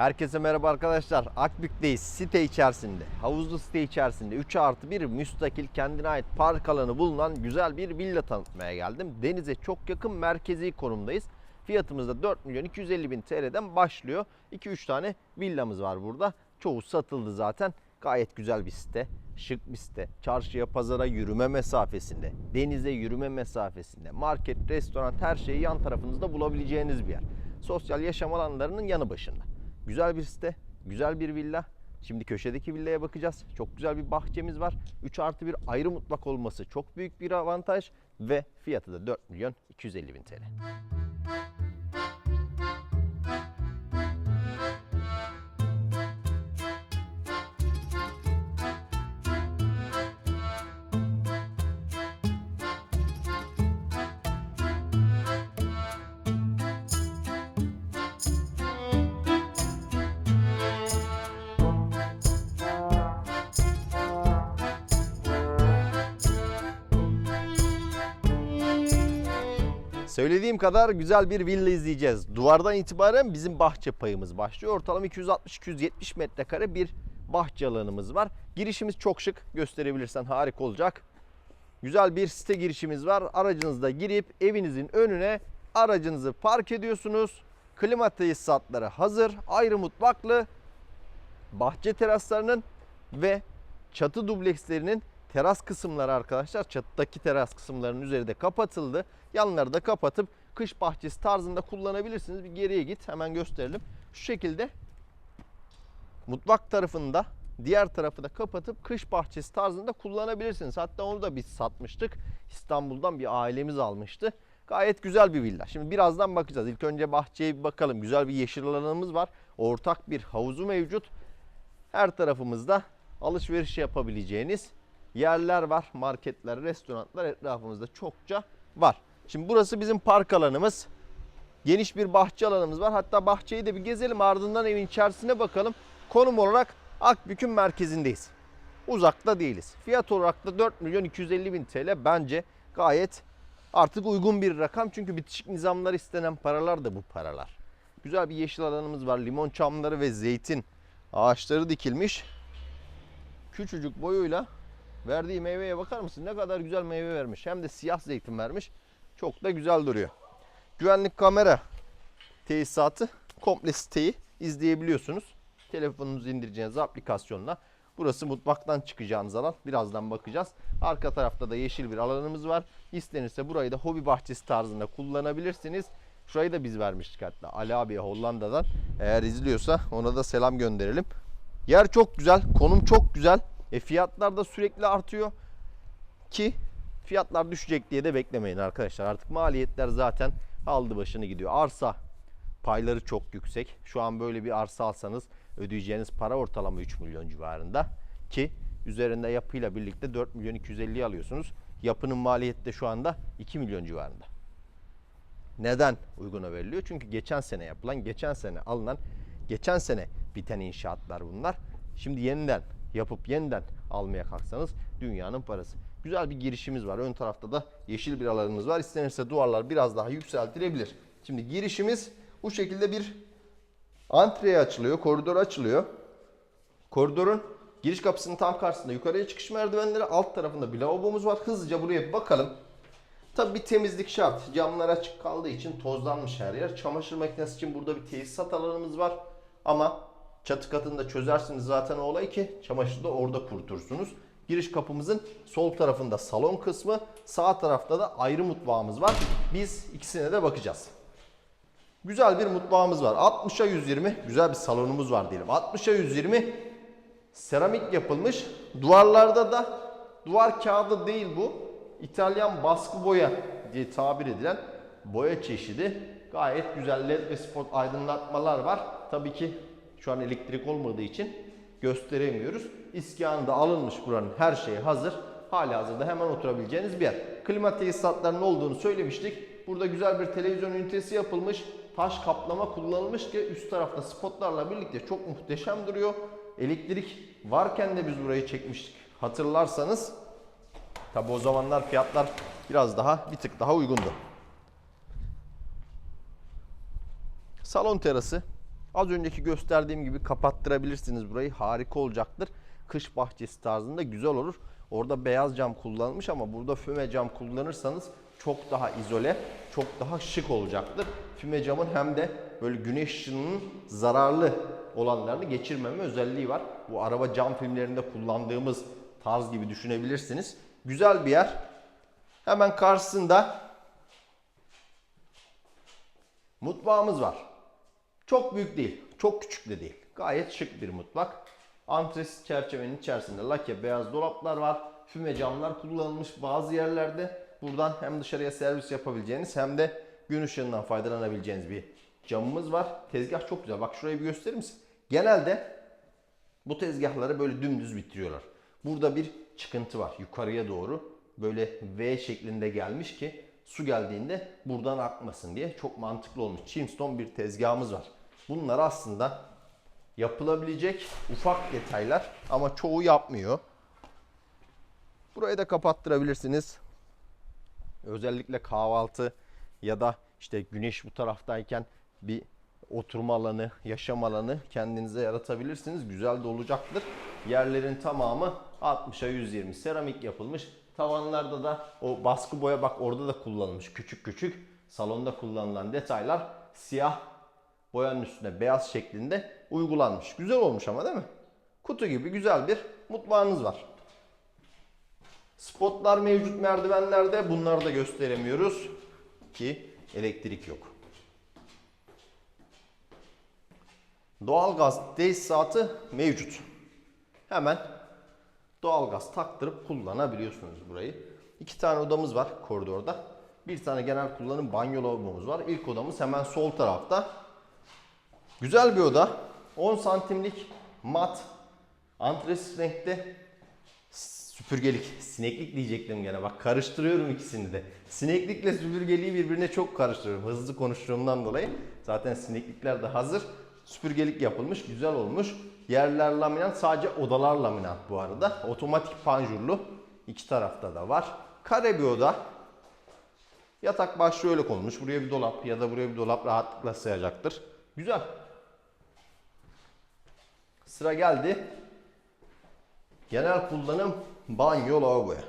Herkese merhaba arkadaşlar. Akbük'teyiz. Site içerisinde, havuzlu site içerisinde 3 artı 1 müstakil kendine ait park alanı bulunan güzel bir villa tanıtmaya geldim. Denize çok yakın merkezi konumdayız. Fiyatımız da 4 milyon 250 bin TL'den başlıyor. 2-3 tane villamız var burada. Çoğu satıldı zaten. Gayet güzel bir site. Şık bir site. Çarşıya, pazara yürüme mesafesinde. Denize yürüme mesafesinde. Market, restoran her şeyi yan tarafınızda bulabileceğiniz bir yer. Sosyal yaşam alanlarının yanı başında. Güzel bir site, güzel bir villa. Şimdi köşedeki villaya bakacağız. Çok güzel bir bahçemiz var. 3 artı bir ayrı mutfak olması çok büyük bir avantaj. Ve fiyatı da 4 milyon 250 bin TL. Söylediğim kadar güzel bir villa izleyeceğiz. Duvardan itibaren bizim bahçe payımız başlıyor. Ortalama 260-270 metrekare bir bahçe alanımız var. Girişimiz çok şık. Gösterebilirsen harika olacak. Güzel bir site girişimiz var. Aracınızda girip evinizin önüne aracınızı park ediyorsunuz. Klima tesisatları hazır. Ayrı mutfaklı. Bahçe teraslarının ve çatı dublekslerinin teras kısımları arkadaşlar çatıdaki teras kısımlarının üzeri de kapatıldı. Yanları da kapatıp kış bahçesi tarzında kullanabilirsiniz. Bir geriye git hemen gösterelim. Şu şekilde mutfak tarafında diğer tarafı da kapatıp kış bahçesi tarzında kullanabilirsiniz. Hatta onu da biz satmıştık. İstanbul'dan bir ailemiz almıştı. Gayet güzel bir villa. Şimdi birazdan bakacağız. İlk önce bahçeye bir bakalım. Güzel bir yeşil alanımız var. Ortak bir havuzu mevcut. Her tarafımızda alışveriş yapabileceğiniz yerler var. Marketler, restoranlar etrafımızda çokça var. Şimdi burası bizim park alanımız. Geniş bir bahçe alanımız var. Hatta bahçeyi de bir gezelim ardından evin içerisine bakalım. Konum olarak Akbük'ün merkezindeyiz. Uzakta değiliz. Fiyat olarak da 4 milyon 250 bin TL bence gayet artık uygun bir rakam. Çünkü bitişik nizamlar istenen paralar da bu paralar. Güzel bir yeşil alanımız var. Limon çamları ve zeytin ağaçları dikilmiş. Küçücük boyuyla verdiği meyveye bakar mısın? Ne kadar güzel meyve vermiş. Hem de siyah zeytin vermiş. Çok da güzel duruyor. Güvenlik kamera tesisatı komple siteyi izleyebiliyorsunuz. Telefonunuzu indireceğiniz aplikasyonla. Burası mutfaktan çıkacağınız alan. Birazdan bakacağız. Arka tarafta da yeşil bir alanımız var. İstenirse burayı da hobi bahçesi tarzında kullanabilirsiniz. Şurayı da biz vermiştik hatta. Ali abi Hollanda'dan. Eğer izliyorsa ona da selam gönderelim. Yer çok güzel. Konum çok güzel. E fiyatlar da sürekli artıyor. Ki fiyatlar düşecek diye de beklemeyin arkadaşlar. Artık maliyetler zaten aldı başını gidiyor. Arsa payları çok yüksek. Şu an böyle bir arsa alsanız ödeyeceğiniz para ortalama 3 milyon civarında. Ki üzerinde yapıyla birlikte 4 milyon 250 alıyorsunuz. Yapının maliyeti de şu anda 2 milyon civarında. Neden uyguna veriliyor? Çünkü geçen sene yapılan, geçen sene alınan, geçen sene biten inşaatlar bunlar. Şimdi yeniden yapıp yeniden almaya kalksanız dünyanın parası. Güzel bir girişimiz var. Ön tarafta da yeşil bir alanımız var. İstenirse duvarlar biraz daha yükseltilebilir. Şimdi girişimiz bu şekilde bir antreye açılıyor, koridor açılıyor. Koridorun giriş kapısının tam karşısında yukarıya çıkış merdivenleri, alt tarafında bir lavabomuz var. Hızlıca buraya bir bakalım. Tabii bir temizlik şart. Camlar açık kaldığı için tozlanmış her yer. Çamaşır makinesi için burada bir tesisat alanımız var. Ama çatı katında çözersiniz zaten o olayı ki çamaşırı da orada kurutursunuz. Giriş kapımızın sol tarafında salon kısmı, sağ tarafta da ayrı mutfağımız var. Biz ikisine de bakacağız. Güzel bir mutfağımız var. 60'a 120 güzel bir salonumuz var diyelim. 60'a 120 seramik yapılmış. Duvarlarda da duvar kağıdı değil bu. İtalyan baskı boya diye tabir edilen boya çeşidi. Gayet güzel led ve spot aydınlatmalar var. Tabii ki şu an elektrik olmadığı için gösteremiyoruz. İskanı da alınmış buranın her şeyi hazır. Hali hazırda hemen oturabileceğiniz bir yer. Klima tesisatlarının olduğunu söylemiştik. Burada güzel bir televizyon ünitesi yapılmış. Taş kaplama kullanılmış ki üst tarafta spotlarla birlikte çok muhteşem duruyor. Elektrik varken de biz burayı çekmiştik. Hatırlarsanız Tabi o zamanlar fiyatlar biraz daha bir tık daha uygundu. Salon terası Az önceki gösterdiğim gibi kapattırabilirsiniz burayı. Harika olacaktır. Kış bahçesi tarzında güzel olur. Orada beyaz cam kullanılmış ama burada füme cam kullanırsanız çok daha izole, çok daha şık olacaktır. Füme camın hem de böyle güneş ışınının zararlı olanlarını geçirmeme özelliği var. Bu araba cam filmlerinde kullandığımız tarz gibi düşünebilirsiniz. Güzel bir yer. Hemen karşısında mutfağımız var. Çok büyük değil, çok küçük de değil. Gayet şık bir mutfak. Antresit çerçevenin içerisinde lake beyaz dolaplar var. Füme camlar kullanılmış bazı yerlerde. Buradan hem dışarıya servis yapabileceğiniz hem de gün ışığından faydalanabileceğiniz bir camımız var. Tezgah çok güzel. Bak şurayı bir gösterir misin? Genelde bu tezgahları böyle dümdüz bitiriyorlar. Burada bir çıkıntı var yukarıya doğru. Böyle V şeklinde gelmiş ki su geldiğinde buradan akmasın diye çok mantıklı olmuş. Chimstone bir tezgahımız var. Bunlar aslında yapılabilecek ufak detaylar ama çoğu yapmıyor. Burayı da kapattırabilirsiniz. Özellikle kahvaltı ya da işte güneş bu taraftayken bir oturma alanı, yaşam alanı kendinize yaratabilirsiniz. Güzel de olacaktır. Yerlerin tamamı 60'a 120 seramik yapılmış. Tavanlarda da o baskı boya bak orada da kullanılmış küçük küçük. Salonda kullanılan detaylar siyah boyanın üstüne beyaz şeklinde uygulanmış. Güzel olmuş ama değil mi? Kutu gibi güzel bir mutfağınız var. Spotlar mevcut merdivenlerde. Bunları da gösteremiyoruz ki elektrik yok. Doğalgaz tesisatı mevcut. Hemen doğalgaz taktırıp kullanabiliyorsunuz burayı. İki tane odamız var koridorda. Bir tane genel kullanım banyo lavabomuz var. İlk odamız hemen sol tarafta. Güzel bir oda. 10 santimlik mat antresit renkte süpürgelik, sineklik diyecektim gene. Bak karıştırıyorum ikisini de. Sineklikle süpürgeliği birbirine çok karıştırıyorum. Hızlı konuştuğumdan dolayı. Zaten sineklikler de hazır. Süpürgelik yapılmış, güzel olmuş. Yerler laminat, sadece odalar laminat bu arada. Otomatik panjurlu. iki tarafta da var. Kare bir oda. Yatak başlığı öyle konulmuş. Buraya bir dolap ya da buraya bir dolap rahatlıkla sığacaktır. Güzel. Sıra geldi. Genel kullanım banyo lavaboya.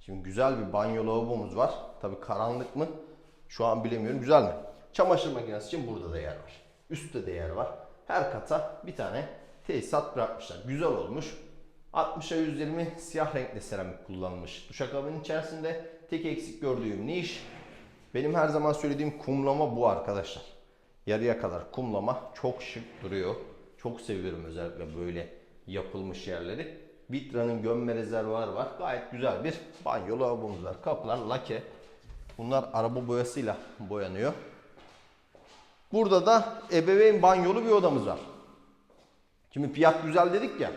Şimdi güzel bir banyo lavabomuz var. Tabi karanlık mı? Şu an bilemiyorum. Güzel mi? Çamaşır makinesi için burada da yer var. Üstte de yer var. Her kata bir tane tesisat bırakmışlar. Güzel olmuş. 60'a 120 siyah renkli seramik kullanılmış. Duşakabinin içerisinde tek eksik gördüğüm niş. Benim her zaman söylediğim kumlama bu arkadaşlar. Yarıya kadar kumlama çok şık duruyor. Çok seviyorum özellikle böyle yapılmış yerleri. Vitra'nın gömme rezervuarı var. Gayet güzel bir banyo lavabomuz var. Kapılar lake. Bunlar araba boyasıyla boyanıyor. Burada da ebeveyn banyolu bir odamız var. Şimdi fiyat güzel dedik ya.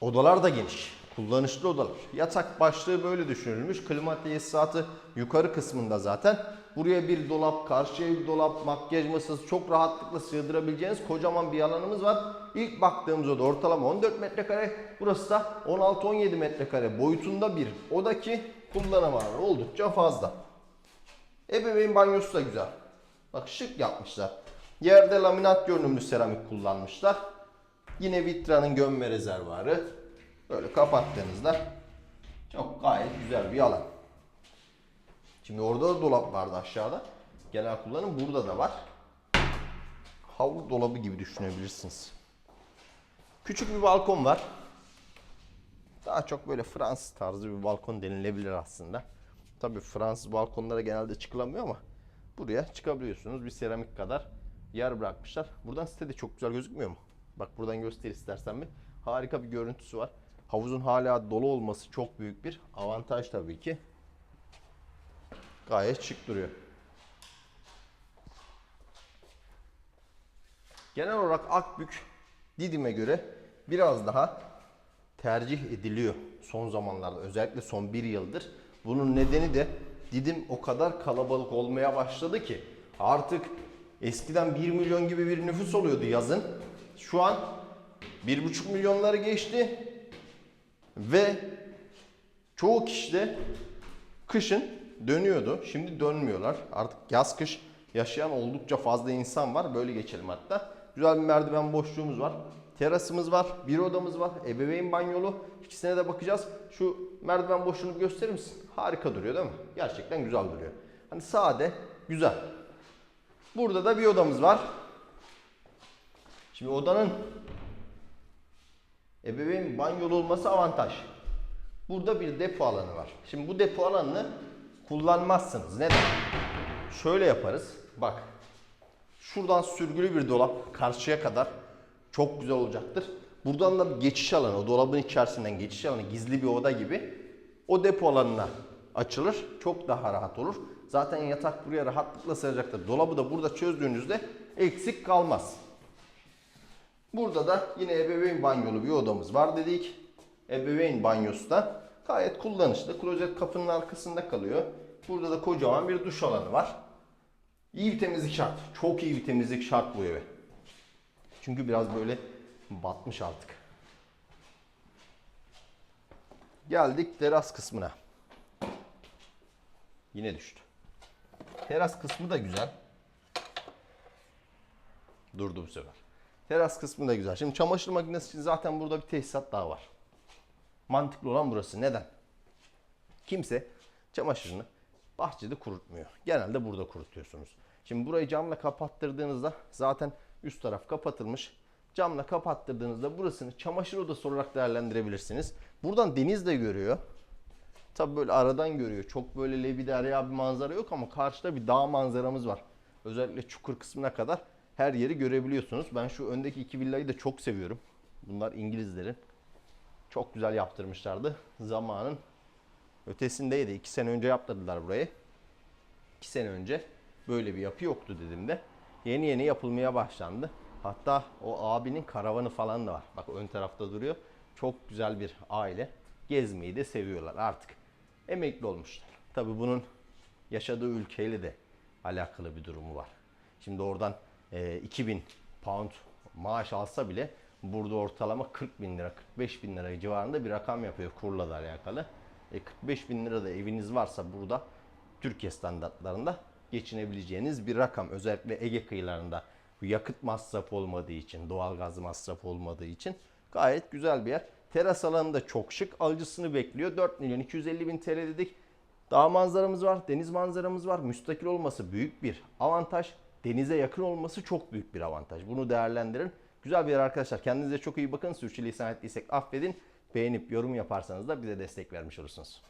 Odalar da geniş. Kullanışlı odalar. Yatak başlığı böyle düşünülmüş. Klima tesisatı yukarı kısmında zaten. Buraya bir dolap, karşıya bir dolap, makyaj masası çok rahatlıkla sığdırabileceğiniz kocaman bir alanımız var. İlk baktığımız oda ortalama 14 metrekare. Burası da 16-17 metrekare boyutunda bir oda ki kullanım alanı oldukça fazla. Ebeveyn banyosu da güzel. Bak şık yapmışlar. Yerde laminat görünümlü seramik kullanmışlar. Yine Vitra'nın gömme rezervuarı. Böyle kapattığınızda çok gayet güzel bir alan. Şimdi orada da dolap vardı aşağıda. Genel kullanım burada da var. Havlu dolabı gibi düşünebilirsiniz. Küçük bir balkon var. Daha çok böyle Fransız tarzı bir balkon denilebilir aslında. Tabii Fransız balkonlara genelde çıkılamıyor ama buraya çıkabiliyorsunuz. Bir seramik kadar yer bırakmışlar. Buradan site de çok güzel gözükmüyor mu? Bak buradan göster istersen bir. Harika bir görüntüsü var. Havuzun hala dolu olması çok büyük bir avantaj tabii ki. Gayet şık duruyor. Genel olarak Akbük Didim'e göre biraz daha tercih ediliyor son zamanlarda. Özellikle son bir yıldır. Bunun nedeni de Didim o kadar kalabalık olmaya başladı ki artık eskiden 1 milyon gibi bir nüfus oluyordu yazın. Şu an 1,5 milyonları geçti ve çoğu kişi de kışın dönüyordu. Şimdi dönmüyorlar. Artık yaz kış yaşayan oldukça fazla insan var. Böyle geçelim hatta. Güzel bir merdiven boşluğumuz var. Terasımız var, bir odamız var, ebeveyn banyolu. İkisine de bakacağız. Şu merdiven boşluğunu gösterir misin? Harika duruyor değil mi? Gerçekten güzel duruyor. Hani sade, güzel. Burada da bir odamız var. Şimdi odanın ebeveyn banyolu olması avantaj. Burada bir depo alanı var. Şimdi bu depo alanını kullanmazsınız. Neden? Şöyle yaparız. Bak. Şuradan sürgülü bir dolap karşıya kadar çok güzel olacaktır. Buradan da bir geçiş alanı, o dolabın içerisinden geçiş alanı, gizli bir oda gibi o depo alanına açılır. Çok daha rahat olur. Zaten yatak buraya rahatlıkla sığacaktır. Dolabı da burada çözdüğünüzde eksik kalmaz. Burada da yine ebeveyn banyolu bir odamız var dedik. Ebeveyn banyosu da gayet kullanışlı. Klozet kapının arkasında kalıyor. Burada da kocaman bir duş alanı var. İyi bir temizlik şart. Çok iyi bir temizlik şart bu eve. Çünkü biraz böyle batmış artık. Geldik teras kısmına. Yine düştü. Teras kısmı da güzel. Durdu bu sefer. Teras kısmı da güzel. Şimdi çamaşır makinesi için zaten burada bir tesisat daha var. Mantıklı olan burası. Neden? Kimse çamaşırını bahçede kurutmuyor. Genelde burada kurutuyorsunuz. Şimdi burayı camla kapattırdığınızda zaten üst taraf kapatılmış. Camla kapattırdığınızda burasını çamaşır odası olarak değerlendirebilirsiniz. Buradan deniz de görüyor. Tabi böyle aradan görüyor. Çok böyle lebi derya bir manzara yok ama karşıda bir dağ manzaramız var. Özellikle çukur kısmına kadar her yeri görebiliyorsunuz. Ben şu öndeki iki villayı da çok seviyorum. Bunlar İngilizlerin. Çok güzel yaptırmışlardı. Zamanın ötesindeydi. İki sene önce yaptırdılar burayı. İki sene önce böyle bir yapı yoktu dedim de. Yeni yeni yapılmaya başlandı. Hatta o abinin karavanı falan da var. Bak ön tarafta duruyor. Çok güzel bir aile. Gezmeyi de seviyorlar artık. Emekli olmuşlar. Tabi bunun yaşadığı ülkeyle de alakalı bir durumu var. Şimdi oradan e, 2000 pound maaş alsa bile burada ortalama 40 bin lira, 45 bin lira civarında bir rakam yapıyor kurla da alakalı. E, 45 bin lira da eviniz varsa burada Türkiye standartlarında geçinebileceğiniz bir rakam. Özellikle Ege kıyılarında bu yakıt masrafı olmadığı için, doğalgaz masrafı olmadığı için gayet güzel bir yer. Teras alanı da çok şık. Alıcısını bekliyor. 4 milyon 250 bin TL dedik. Dağ manzaramız var, deniz manzaramız var. Müstakil olması büyük bir avantaj. Denize yakın olması çok büyük bir avantaj. Bunu değerlendirin. Güzel bir yer arkadaşlar. Kendinize çok iyi bakın. Sürçülisan ettiysek affedin. Beğenip yorum yaparsanız da bize destek vermiş olursunuz.